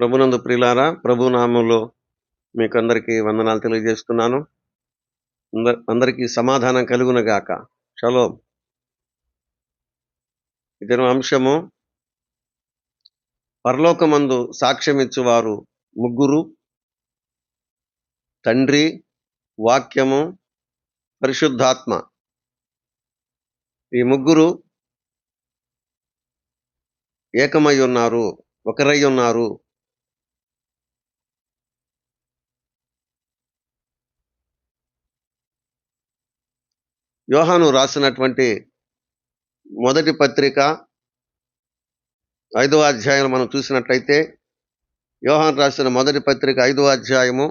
ప్రభునందు ప్రిలారా ప్రభునామంలో మీకు అందరికీ వందనాలు తెలియజేస్తున్నాను. అంద- అందరికీ సమాధానం కలుగునగాక. చలో ఇతను అంశము పరలోకమందు సాక్ష్యమిచ్చువారు ముగ్గురు తండ్రి వాక్యము పరిశుద్ధాత్మ. ఈ ముగ్గురు ఏకమై ఉన్నారు ఒకరై ఉన్నారు యోహాను రాసినటువంటి మొదటి పత్రిక ఐదవ అధ్యాయం మనం చూసినట్లయితే యోహాన్ రాసిన మొదటి పత్రిక ఐదవ అధ్యాయము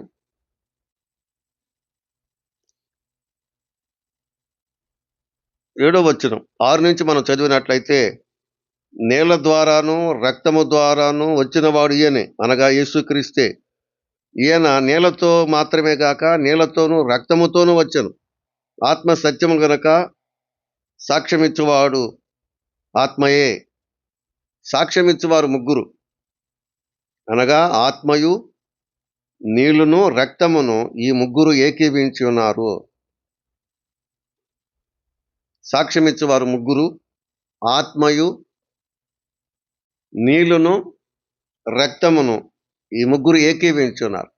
ఏడో వచ్చిన ఆరు నుంచి మనం చదివినట్లయితే నేల ద్వారాను రక్తము ద్వారాను వచ్చినవాడు ఈయనే అనగా యేసుక్రీస్తే ఈయన నేలతో మాత్రమే కాక నేలతోనూ రక్తముతోనూ వచ్చను. ఆత్మ సత్యము గనక సాక్ష్యమిచ్చువాడు ఆత్మయే. సాక్ష్యమిచ్చువారు ముగ్గురు. అనగా ఆత్మయు నీళ్ళును రక్తమును ఈ ముగ్గురు ఏకీభించి ఉన్నారు. సాక్ష్యమిచ్చువారు ముగ్గురు ఆత్మయు నీళ్ళును రక్తమును ఈ ముగ్గురు ఏకీభించున్నారు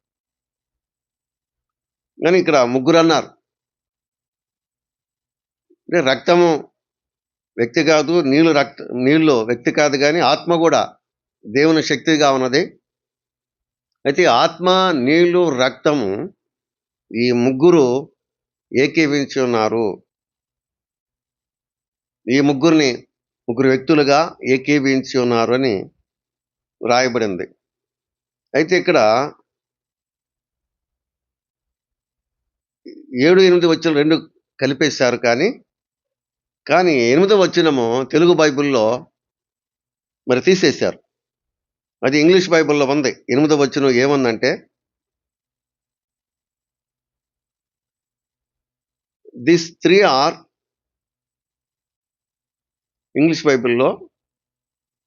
కానీ ఇక్కడ ముగ్గురు అన్నారు. అంటే రక్తము వ్యక్తి కాదు నీళ్ళు రక్త నీళ్ళు వ్యక్తి కాదు కానీ ఆత్మ కూడా దేవుని శక్తిగా ఉన్నది. అయితే ఆత్మ నీళ్ళు రక్తము ఈ ముగ్గురు ఏకీవించి ఉన్నారు. ఈ ముగ్గురిని ముగ్గురు వ్యక్తులుగా ఏకీవించి ఉన్నారు అని రాయబడింది. అయితే ఇక్కడ ఏడు ఎనిమిది వచ్చిన రెండు కలిపేశారు కానీ కానీ ఎనిమిదో వచ్చినము తెలుగు బైబిల్లో మరి తీసేశారు. అది ఇంగ్లీష్ బైబిల్లో ఉంది. ఎనిమిదో వచ్చిన ఏముందంటే దిస్ త్రీ ఆర్ ఇంగ్లీష్ బైబిల్లో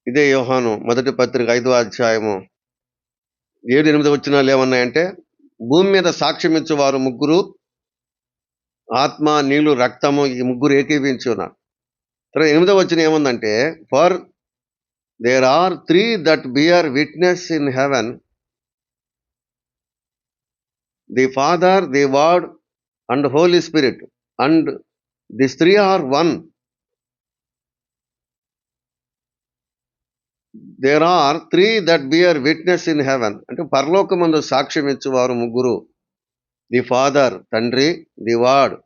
ఇదే యోహాను మొదటి పత్రిక ఐదో అధ్యాయము ఏడు ఎనిమిది వచ్చినాలు ఏమన్నాయంటే భూమి మీద సాక్ష్యం ఇచ్చేవారు ముగ్గురు ఆత్మ నీళ్ళు రక్తము ఈ ముగ్గురు ఏకీభించి ఉన్నారు. తర్వాత ఎనిమిదో వచ్చిన ఏముందంటే for there are three that bear witness in heaven the father the word and holy spirit and this three are one there are three that bear witness in heaven అంటే పరలోకమందు సాక్ష్యం ఇచ్చేవారు ముగ్గురు ది ఫాదర్ తండ్రి the word.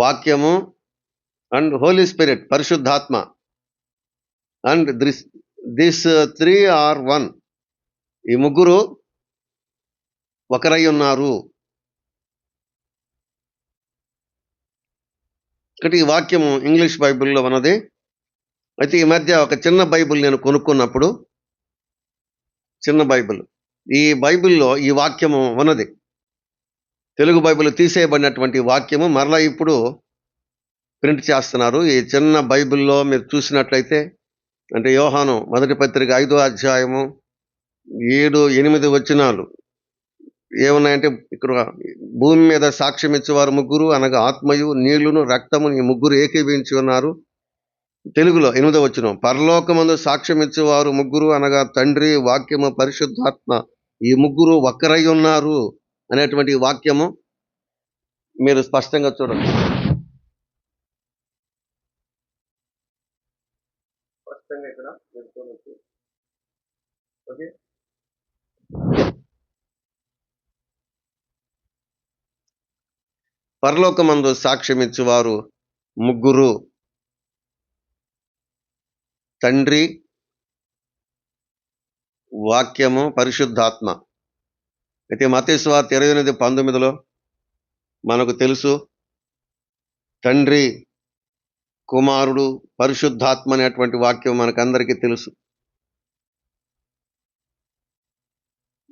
వాక్యము and Holi spirit పరిశుద్ధాత్మ. And this this three are one. ఈ ముగ్గురు ఒకరై ఉన్నారు. ఇక్కడ ఈ వాక్యము ఇంగ్లీష్ బైబిల్లో ఉన్నది. అయితే ఈ మధ్య ఒక చిన్న బైబిల్ నేను కొనుక్కున్నప్పుడు చిన్న బైబిల్. ఈ బైబిల్లో ఈ వాక్యము ఉన్నది. తెలుగు బైబిల్ తీసేయబడినటువంటి వాక్యము మరలా ఇప్పుడు ప్రింట్ చేస్తున్నారు. ఈ చిన్న బైబిల్లో మీరు చూసినట్లయితే అంటే యోహాను మొదటి పత్రిక ఐదో అధ్యాయము ఏడు ఎనిమిది వచనాలు. ఏమున్నాయంటే ఇక్కడ భూమి మీద సాక్ష్యం ఇచ్చేవారు ముగ్గురు అనగా ఆత్మయు నీళ్ళును రక్తము ఈ ముగ్గురు ఏకీభించి ఉన్నారు. తెలుగులో ఎనిమిదో వచ్చిన పరలోకమందు సాక్ష్యం ఇచ్చేవారు ముగ్గురు అనగా తండ్రి వాక్యము పరిశుద్ధాత్మ ఈ ముగ్గురు ఒక్కరై ఉన్నారు. అనేటువంటి వాక్యము మీరు స్పష్టంగా చూడండి. స్పష్టంగా ఇక్కడ మీరు. ఓకే? పరలోకమందు ముగ్గురు తండ్రి వాక్యము పరిశుద్ధాత్మ. అయితే మతేశ్వార్త ఇరవై ఎనిమిది పంతొమ్మిదిలో మనకు తెలుసు తండ్రి కుమారుడు పరిశుద్ధాత్మ అనేటువంటి వాక్యం మనకందరికీ తెలుసు.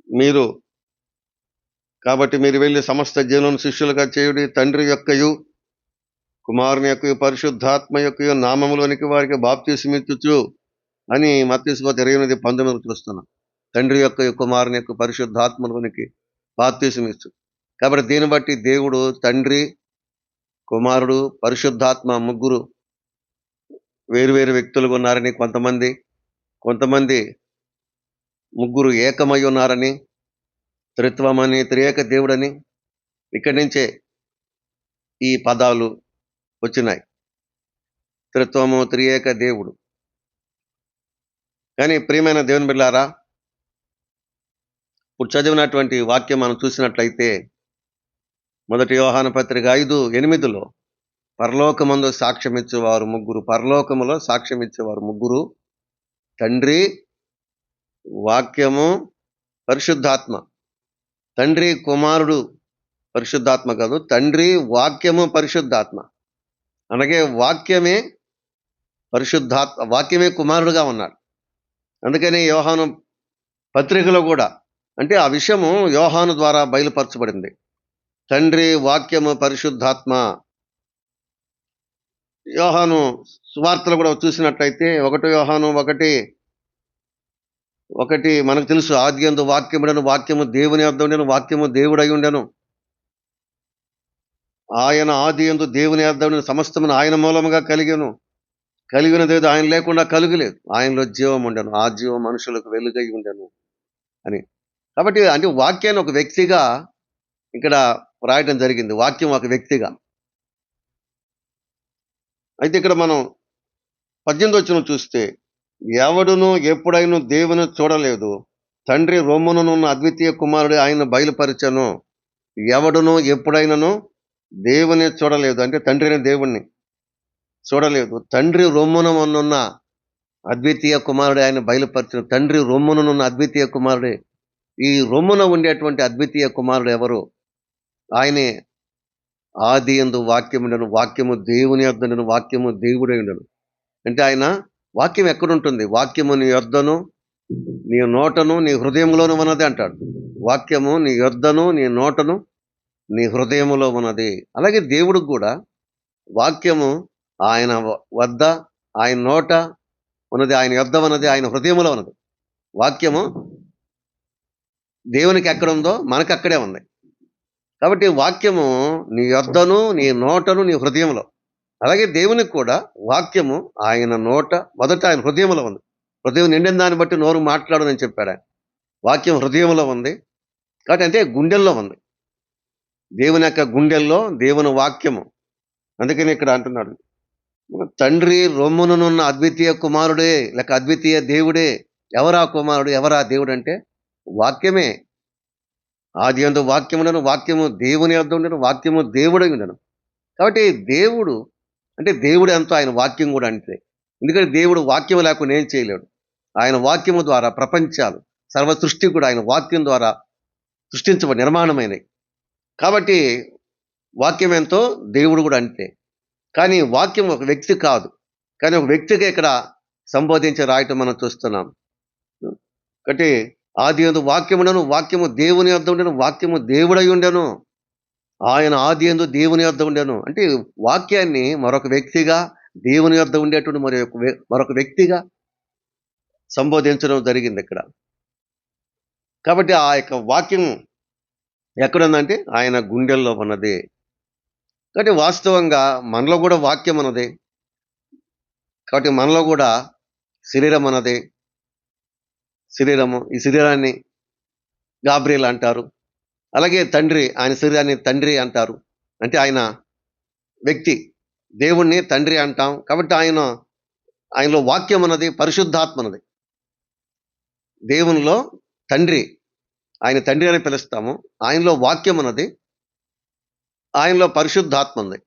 మీరు కాబట్టి మీరు వెళ్ళి సమస్త జీవనం శిష్యులుగా చేయుడి తండ్రి యొక్కయు కుమారుని యొక్క పరిశుద్ధాత్మ యొక్క నామములోనికి వారికి బాప్తీసమిచ్చుచు అని మత్స్యపోత ఇరవై ఎనిమిది పంతొమ్మిది చూస్తున్నాం. తండ్రి యొక్క కుమారుని యొక్క పరిశుద్ధాత్మలోనికి బాప్తీసం ఇచ్చు కాబట్టి దీన్ని బట్టి దేవుడు తండ్రి కుమారుడు పరిశుద్ధాత్మ ముగ్గురు వేరువేరు వ్యక్తులుగా ఉన్నారని కొంతమంది కొంతమంది ముగ్గురు ఏకమై ఉన్నారని త్రిత్వమని త్రియేక దేవుడని ఇక్కడి నుంచే ఈ పదాలు వచ్చినాయి. త్రిత్వము త్రియేక దేవుడు. కానీ ప్రియమైన దేవుని బిళ్ళారా ఇప్పుడు చదివినటువంటి వాక్యం మనం చూసినట్లయితే మొదటి యోహాన పత్రిక ఐదు ఎనిమిదిలో పరలోకమందు సాక్ష్యం ఇచ్చేవారు ముగ్గురు పరలోకములో సాక్ష్యం ఇచ్చేవారు ముగ్గురు తండ్రి వాక్యము పరిశుద్ధాత్మ తండ్రి కుమారుడు పరిశుద్ధాత్మ కాదు తండ్రి వాక్యము పరిశుద్ధాత్మ. అలాగే వాక్యమే పరిశుద్ధాత్మ వాక్యమే కుమారుడుగా ఉన్నాడు. అందుకని యోహాను పత్రికలో కూడా అంటే ఆ విషయము యోహాను ద్వారా బయలుపరచబడింది. తండ్రి వాక్యము పరిశుద్ధాత్మ. యోహాను సువార్తలు కూడా చూసినట్లయితే ఒకటి యోహాను ఒకటి ఒకటి మనకు తెలుసు ఆది అందు వాక్యముడను వాక్యము దేవుని వద్ద ఉండను వాక్యము దేవుడై ఉండను. ఆయన ఆది ఎందు దేవుని వద్ద ఉండను సమస్తమును ఆయన మూలముగా కలిగను. కలిగినదేదో ఆయన లేకుండా కలుగలేదు. ఆయనలో జీవం ఉండను ఆ జీవం మనుషులకు వెలుగై ఉండను అని. కాబట్టి అంటే వాక్యాన్ని ఒక వ్యక్తిగా ఇక్కడ రాయటం జరిగింది వాక్యం ఒక వ్యక్తిగా. అయితే ఇక్కడ మనం పద్దెనిమిది వచ్చిన చూస్తే ఎవడును ఎప్పుడైనా దేవుని చూడలేదు తండ్రి రోమనునున్న అద్వితీయ కుమారుడు ఆయన బయలుపరచను. ఎవడును ఎప్పుడైనాను దేవుని చూడలేదు అంటే తండ్రిని దేవుణ్ణి చూడలేదు. తండ్రి రొమ్ముననున్న అద్వితీయ కుమారుడు ఆయన బయలుపరచను. తండ్రి రొమ్ముననున్న అద్వితీయ కుమారుడే ఈ రొమ్మున ఉండేటువంటి అద్వితీయ కుమారుడు ఎవరు? ఆయనే ఆది ఎందు వాక్యముండను వాక్యము దేవుని యొద్దను వాక్యము దేవుడై ఉండను. అంటే ఆయన వాక్యం ఎక్కడుంటుంది? వాక్యము నీ యొద్దను నీ నోటను నీ హృదయంలోను ఉన్నది అంటాడు. వాక్యము నీ యొద్దను నీ నోటను నీ హృదయములో ఉన్నది. అలాగే దేవుడికి కూడా వాక్యము ఆయన వద్ద ఆయన నోట ఉన్నది ఆయన యొద్ద ఉన్నది ఆయన హృదయములో ఉన్నది. వాక్యము దేవునికి ఎక్కడ ఉందో మనకు అక్కడే ఉంది. కాబట్టి వాక్యము నీ యొద్దను నీ నోటను నీ హృదయంలో అలాగే దేవునికి కూడా వాక్యము ఆయన నోట మొదట ఆయన హృదయంలో ఉంది. హృదయం నిండిన దాన్ని బట్టి నోరు మాట్లాడు అని చెప్పాడు ఆయన. వాక్యం హృదయంలో ఉంది. కాబట్టి అంటే గుండెల్లో ఉంది. దేవుని యొక్క గుండెల్లో దేవుని వాక్యము. అందుకని ఇక్కడ అంటున్నాడు. తండ్రి రొమ్మునున్న అద్వితీయ కుమారుడే లేక అద్వితీయ దేవుడే ఎవరా కుమారుడు ఎవరా దేవుడు అంటే వాక్యమే. ఆది అందు వాక్యములను వాక్యము దేవుని అర్థం ఉండను వాక్యము దేవుడై ఉండను. కాబట్టి దేవుడు అంటే దేవుడు ఎంతో ఆయన వాక్యం కూడా అంటే ఎందుకంటే దేవుడు వాక్యం లేకుండా ఏం చేయలేడు. ఆయన వాక్యము ద్వారా ప్రపంచాలు సర్వ సృష్టి కూడా ఆయన వాక్యం ద్వారా సృష్టించబడి నిర్మాణమైనవి కాబట్టి వాక్యం ఎంతో దేవుడు కూడా అంతే. కానీ వాక్యం ఒక వ్యక్తి కాదు. కానీ ఒక వ్యక్తిగా ఇక్కడ సంబోధించి రాయటం మనం చూస్తున్నాం. కాబట్టి ఆది ఎందు వాక్యముండను వాక్యము దేవుని అర్థం ఉండను వాక్యము దేవుడై ఉండను. ఆయన ఆది ఎందు దేవుని అర్థం ఉండను. అంటే వాక్యాన్ని మరొక వ్యక్తిగా దేవుని అర్థం ఉండేటువంటి మరి మరొక వ్యక్తిగా సంబోధించడం జరిగింది ఇక్కడ. కాబట్టి ఆ యొక్క వాక్యం ఎక్కడుందంటే ఆయన గుండెల్లో ఉన్నది. కాబట్టి వాస్తవంగా మనలో కూడా వాక్యం అన్నది కాబట్టి మనలో కూడా శరీరం అన్నది శరీరము ఈ శరీరాన్ని గాబ్రియల్ అంటారు. అలాగే తండ్రి ఆయన శరీరాన్ని తండ్రి అంటారు. అంటే ఆయన వ్యక్తి దేవుణ్ణి తండ్రి అంటాం. కాబట్టి ఆయన ఆయనలో వాక్యం అన్నది పరిశుద్ధాత్మ అన్నది దేవునిలో తండ్రి ఆయన తండ్రి అని పిలుస్తాము. ఆయనలో వాక్యం అన్నది ఆయనలో పరిశుద్ధాత్మ ఉంది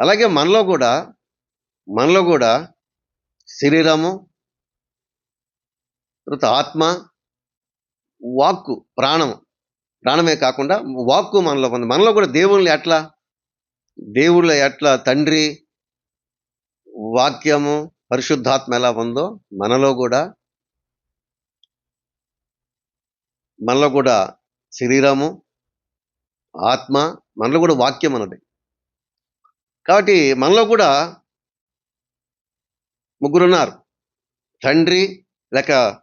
అలాగే మనలో కూడా మనలో కూడా శరీరము తర్వాత ఆత్మ వాక్కు ప్రాణము ప్రాణమే కాకుండా వాక్కు మనలో ఉంది మనలో కూడా దేవుళ్ళు ఎట్లా? దేవుళ్ళ ఎట్లా తండ్రి వాక్యము పరిశుద్ధాత్మ ఎలా ఉందో మనలో కూడా మనలో కూడా శరీరము ఆత్మ మనలో కూడా వాక్యం అన్నది. కాబట్టి మనలో కూడా ముగ్గురున్నారు. తండ్రి లేక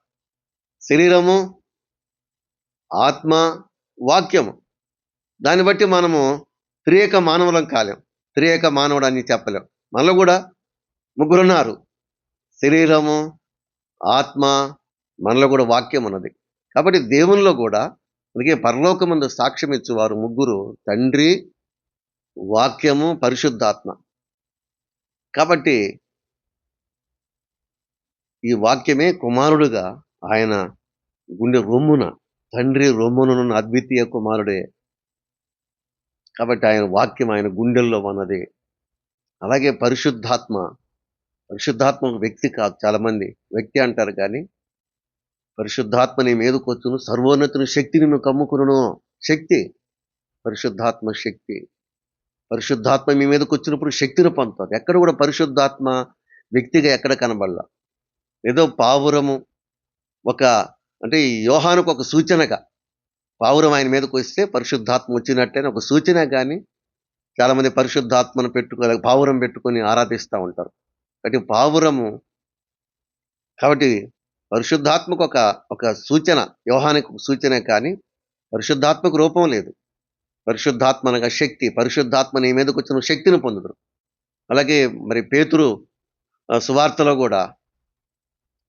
శరీరము ఆత్మ వాక్యము. దాన్ని బట్టి మనము త్రియేక మానవులం కాలేం. త్రియేక మానవుడు అని చెప్పలేం. మనలో కూడా ముగ్గురున్నారు. శరీరము ఆత్మ మనలో కూడా వాక్యం ఉన్నది. కాబట్టి దేవునిలో కూడా అందుకే పరలోకమందు సాక్ష్యం ఇచ్చేవారు ముగ్గురు తండ్రి వాక్యము పరిశుద్ధాత్మ. కాబట్టి ఈ వాక్యమే కుమారుడుగా ఆయన గుండె రొమ్మున తండ్రి రొమ్మునున్న అద్వితీయ కుమారుడే. కాబట్టి ఆయన వాక్యం ఆయన గుండెల్లో ఉన్నది. అలాగే పరిశుద్ధాత్మ పరిశుద్ధాత్మ ఒక వ్యక్తి కాదు చాలామంది వ్యక్తి అంటారు కానీ పరిశుద్ధాత్మ నీ మీదకొచ్చును సర్వోన్నతుని శక్తి నిన్ను కమ్ముకును శక్తి పరిశుద్ధాత్మ శక్తి. పరిశుద్ధాత్మ మీ మీదకి వచ్చినప్పుడు శక్తిని పొందుతుంది. ఎక్కడ కూడా పరిశుద్ధాత్మ వ్యక్తిగా ఎక్కడ కనబడాల. ఏదో పావురము ఒక అంటే ఈ యోహానుకు ఒక సూచనగా పావురం ఆయన మీదకు వస్తే పరిశుద్ధాత్మ వచ్చినట్టని ఒక సూచన కానీ చాలామంది పరిశుద్ధాత్మను పెట్టుకో పావురం పెట్టుకొని ఆరాధిస్తూ ఉంటారు. కాబట్టి పావురము కాబట్టి పరిశుద్ధాత్మకు ఒక ఒక సూచన యోహానికి ఒక సూచన కానీ పరిశుద్ధాత్మకు రూపం లేదు. పరిశుద్ధాత్మ అనగా శక్తి పరిశుద్ధాత్మ నీ మీదకి వచ్చిన శక్తిని పొందుతారు అలాగే మరి పేతురు సువార్తలో కూడా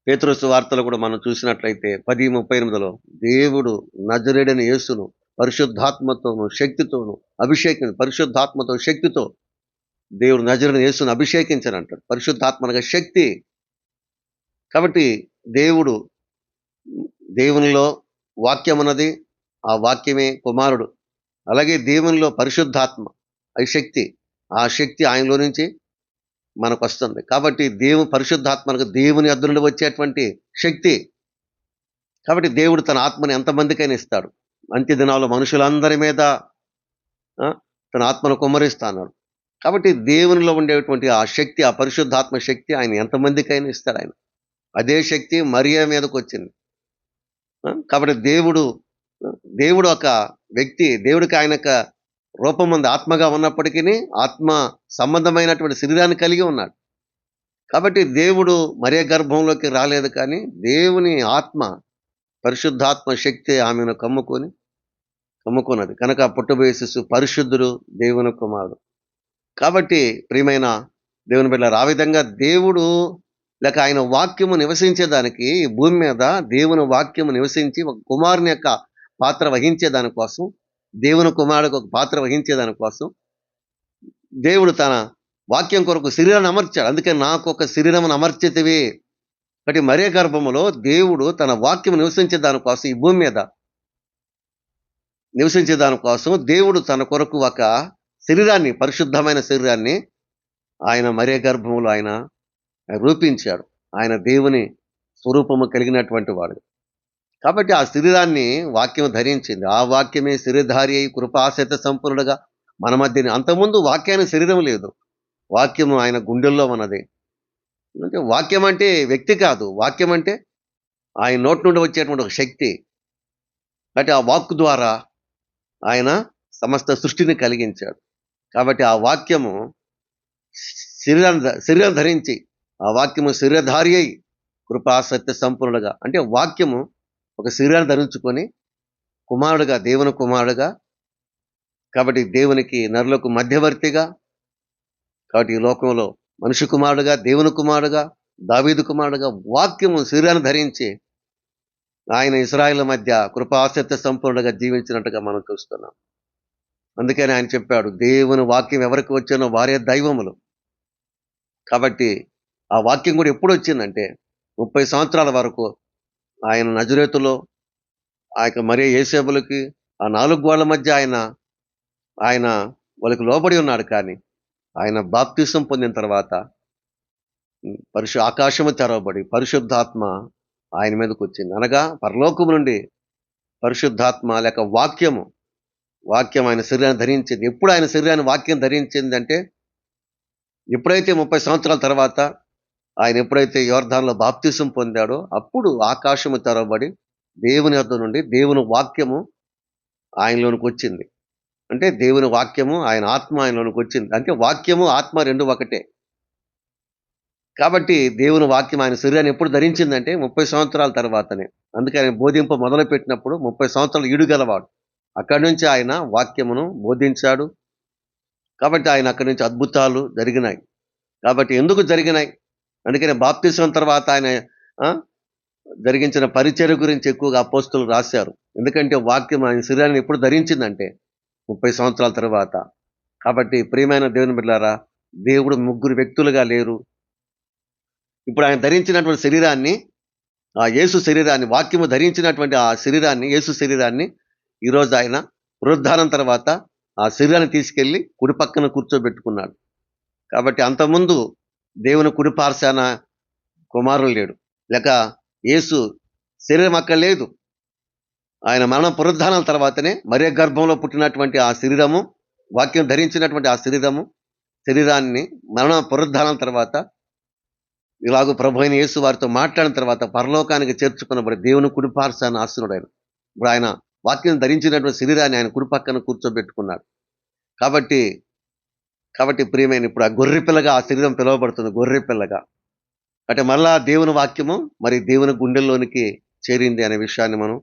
పేతురు వార్తలు కూడా మనం చూసినట్లయితే పది ముప్పై ఎనిమిదిలో దేవుడు నజరేడని యేసును పరిశుద్ధాత్మతోను శక్తితోను అభిషేకం పరిశుద్ధాత్మతో శక్తితో దేవుడు నజరుని యేసును అభిషేకించనంటాడు పరిశుద్ధాత్మ అనగా శక్తి. కాబట్టి దేవుడు దేవునిలో వాక్యం అన్నది ఆ వాక్యమే కుమారుడు. అలాగే దేవునిలో పరిశుద్ధాత్మ అది శక్తి. ఆ శక్తి ఆయనలో నుంచి మనకు వస్తుంది కాబట్టి దేవు పరిశుద్ధాత్మకు దేవుని అద్దు నుండి వచ్చేటువంటి శక్తి. కాబట్టి దేవుడు తన ఆత్మని ఎంతమందికైనా ఇస్తాడు. అంత్య దినాల్లో మనుషులందరి మీద తన ఆత్మను కుమ్మరిస్తాడు కాబట్టి దేవునిలో ఉండేటువంటి ఆ శక్తి ఆ పరిశుద్ధాత్మ శక్తి ఆయన ఎంతమందికైనా ఇస్తాడు ఆయన. అదే శక్తి మరియా మీదకు వచ్చింది కాబట్టి దేవుడు దేవుడు ఒక వ్యక్తి దేవుడికి ఆయన యొక్క రూపం ఉంది. ఆత్మగా ఉన్నప్పటికీ ఆత్మ సంబంధమైనటువంటి శరీరాన్ని కలిగి ఉన్నాడు. కాబట్టి దేవుడు మరే గర్భంలోకి రాలేదు కానీ దేవుని ఆత్మ పరిశుద్ధాత్మ శక్తి ఆమెను కమ్ముకొని కమ్ముకున్నది. కనుక పుట్టబోయే శిశు పరిశుద్ధుడు దేవుని కుమారుడు. కాబట్టి ప్రియమైన దేవుని బిడ్డ ఆ విధంగా దేవుడు లేక ఆయన వాక్యము నివసించేదానికి భూమి మీద దేవుని వాక్యము నివసించి ఒక కుమారుని యొక్క పాత్ర వహించేదాని కోసం దేవుని కుమారుడికి ఒక పాత్ర వహించేదానికోసం దేవుడు తన వాక్యం కొరకు శరీరాన్ని అమర్చాడు. అందుకే నాకు ఒక శరీరం అమర్చితివి. కాబట్టి మరే గర్భములో దేవుడు తన వాక్యం నివసించే దానికోసం ఈ భూమి మీద నివసించే దానికోసం దేవుడు తన కొరకు ఒక శరీరాన్ని పరిశుద్ధమైన శరీరాన్ని ఆయన మరే గర్భములో ఆయన రూపించాడు. ఆయన దేవుని స్వరూపము కలిగినటువంటి వాడు. కాబట్టి ఆ శరీరాన్ని వాక్యం ధరించింది. ఆ వాక్యమే శరీరధారి అయి కృపాశత సంపూర్ణుడుగా మన మధ్యని. అంతకుముందు వాక్యానికి శరీరం లేదు. వాక్యము ఆయన గుండెల్లో ఉన్నది. అంటే వాక్యం అంటే వ్యక్తి కాదు. వాక్యం అంటే ఆయన నోటి నుండి వచ్చేటువంటి ఒక శక్తి. కాబట్టి ఆ వాక్ ద్వారా ఆయన సమస్త సృష్టిని కలిగించాడు. కాబట్టి ఆ వాక్యము శరీరాన్ని శరీరం ధరించి ఆ వాక్యము శరీరధారి అయి కృపాసత్య సంపూర్ణుడుగా అంటే వాక్యము ఒక శరీరాన్ని ధరించుకొని కుమారుడుగా దేవుని కుమారుడుగా కాబట్టి దేవునికి నరులకు మధ్యవర్తిగా కాబట్టి ఈ లోకంలో మనిషి కుమారుడుగా దేవుని కుమారుడుగా దావీదు కుమారుడుగా వాక్యము శరీరాన్ని ధరించి ఆయన ఇస్రాయిల్ మధ్య కృపాసత్య సంపూర్ణగా జీవించినట్టుగా మనం చూస్తున్నాం. అందుకని ఆయన చెప్పాడు దేవుని వాక్యం ఎవరికి వచ్చానో వారే దైవములు. కాబట్టి ఆ వాక్యం కూడా ఎప్పుడు వచ్చిందంటే ముప్పై సంవత్సరాల వరకు ఆయన నజరేతులో ఆ యొక్క మరే ఏసేబులకి ఆ నాలుగు గోళ్ళ మధ్య ఆయన ఆయన వాళ్ళకి లోబడి ఉన్నాడు కానీ ఆయన బాప్తిసం పొందిన తర్వాత పరిశు ఆకాశము తెరవబడి పరిశుద్ధాత్మ ఆయన మీదకి వచ్చింది. అనగా పరలోకము నుండి పరిశుద్ధాత్మ లేక వాక్యము వాక్యం ఆయన శరీరాన్ని ధరించింది. ఎప్పుడు ఆయన శరీరాన్ని వాక్యం ధరించింది అంటే ఎప్పుడైతే ముప్పై సంవత్సరాల తర్వాత ఆయన ఎప్పుడైతే యోర్ధాన్లో బాప్తిసం పొందాడో అప్పుడు ఆకాశము తెరవబడి దేవుని వద్ద నుండి దేవుని వాక్యము ఆయనలోనికి వచ్చింది. అంటే దేవుని వాక్యము ఆయన ఆత్మ ఆయనలోనికి వచ్చింది. అంటే వాక్యము ఆత్మ రెండు ఒకటే. కాబట్టి దేవుని వాక్యం ఆయన శరీరాన్ని ఎప్పుడు ధరించిందంటే ముప్పై సంవత్సరాల తర్వాతనే. అందుకే ఆయన బోధింపు మొదలుపెట్టినప్పుడు ముప్పై సంవత్సరాలు ఈడుగలవాడు. అక్కడి నుంచి ఆయన వాక్యమును బోధించాడు. కాబట్టి ఆయన అక్కడి నుంచి అద్భుతాలు జరిగినాయి. కాబట్టి ఎందుకు జరిగినాయి? అందుకని బాప్తిసం తర్వాత ఆయన జరిగించిన పరిచర్య గురించి ఎక్కువగా అపోస్తులు రాశారు. ఎందుకంటే వాక్యం ఆయన శరీరాన్ని ఎప్పుడు ధరించిందంటే ముప్పై సంవత్సరాల తర్వాత. కాబట్టి ప్రియమైన దేవుని బిడ్డారా దేవుడు ముగ్గురు వ్యక్తులుగా లేరు. ఇప్పుడు ఆయన ధరించినటువంటి శరీరాన్ని ఆ యేసు శరీరాన్ని వాక్యము ధరించినటువంటి ఆ శరీరాన్ని యేసు శరీరాన్ని ఈరోజు ఆయన పునరుద్ధానం తర్వాత ఆ శరీరాన్ని తీసుకెళ్ళి కుడి పక్కన కూర్చోబెట్టుకున్నాడు. కాబట్టి అంతకుముందు దేవుని కుడి పార్శాన కుమారుడు లేడు. లేక యేసు శరీరం అక్కడ లేదు. ఆయన మరణ పునరుద్ధానాల తర్వాతనే మరే గర్భంలో పుట్టినటువంటి ఆ శరీరము వాక్యం ధరించినటువంటి ఆ శరీరము శరీరాన్ని మరణ పునరుద్ధానం తర్వాత ఇలాగూ ప్రభు అయిన యేసు వారితో మాట్లాడిన తర్వాత పరలోకానికి చేర్చుకున్నప్పుడు దేవుని కుడిపార్సాన్ని పార్శాన ఆయన ఇప్పుడు ఆయన వాక్యం ధరించినటువంటి శరీరాన్ని ఆయన కుడి పక్కన కూర్చోబెట్టుకున్నాడు. కాబట్టి కాబట్టి ప్రియమైన ఇప్పుడు ఆ గొర్రె పిల్లగా ఆ శరీరం పిలువబడుతుంది గొర్రె పిల్లగా. అంటే మళ్ళా దేవుని వాక్యము మరి దేవుని గుండెల్లోనికి చేరింది అనే విషయాన్ని మనం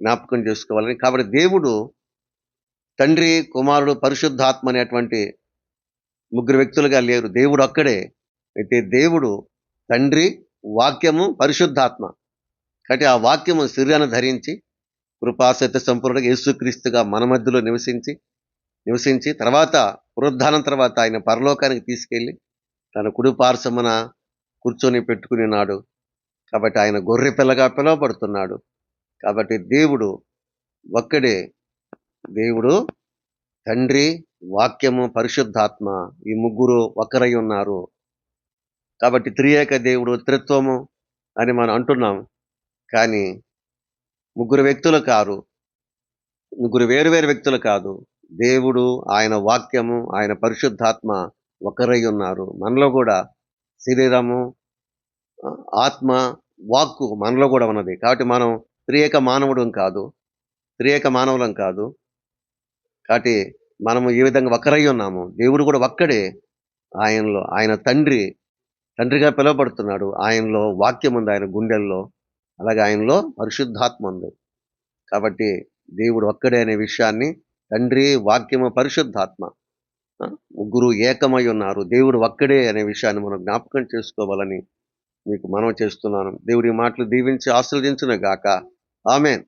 జ్ఞాపకం చేసుకోవాలని. కాబట్టి దేవుడు తండ్రి కుమారుడు పరిశుద్ధాత్మ అనేటువంటి ముగ్గురు వ్యక్తులుగా లేరు. దేవుడు అక్కడే. అయితే దేవుడు తండ్రి వాక్యము పరిశుద్ధాత్మ. కాబట్టి ఆ వాక్యము శరీరాన్ని ధరించి కృపాసత్య సంపూర్ణ యేసుక్రీస్తుగా మన మధ్యలో నివసించి నివసించి తర్వాత పునరుద్ధానం తర్వాత ఆయన పరలోకానికి తీసుకెళ్ళి తన కుడి పార్శ్వమున కూర్చొని పెట్టుకునేనాడు కాబట్టి ఆయన గొర్రె పిల్లగా పిలువబడుతున్నాడు. కాబట్టి దేవుడు ఒక్కడే. దేవుడు తండ్రి వాక్యము పరిశుద్ధాత్మ ఈ ముగ్గురు ఒకరై ఉన్నారు. కాబట్టి త్రియేక దేవుడు త్రిత్వము అని మనం అంటున్నాం. కానీ ముగ్గురు వ్యక్తులు కారు. ముగ్గురు వేరు వేరు వ్యక్తులు కాదు. దేవుడు ఆయన వాక్యము ఆయన పరిశుద్ధాత్మ ఒకరై ఉన్నారు. మనలో కూడా శరీరము ఆత్మ వాక్కు మనలో కూడా ఉన్నది. కాబట్టి మనం త్రియేక మానవుడం కాదు. త్రియేక మానవులం కాదు. కాబట్టి మనము ఏ విధంగా ఒక్కరై ఉన్నాము దేవుడు కూడా ఒక్కడే ఆయనలో ఆయన తండ్రి తండ్రిగా పిలువబడుతున్నాడు. ఆయనలో వాక్యం ఉంది ఆయన గుండెల్లో అలాగే ఆయనలో పరిశుద్ధాత్మ ఉంది. కాబట్టి దేవుడు ఒక్కడే అనే విషయాన్ని తండ్రి వాక్యము పరిశుద్ధాత్మ ముగ్గురు ఏకమై ఉన్నారు. దేవుడు ఒక్కడే అనే విషయాన్ని మనం జ్ఞాపకం చేసుకోవాలని మీకు మనం చేస్తున్నాను. దేవుడి మాటలు దీవించి ఆశీర్వదించును గాక. ఆమెన్